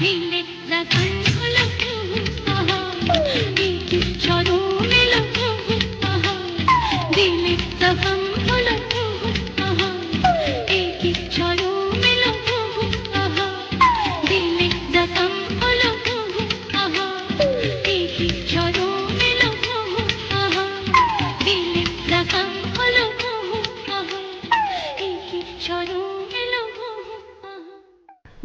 దిలి సహం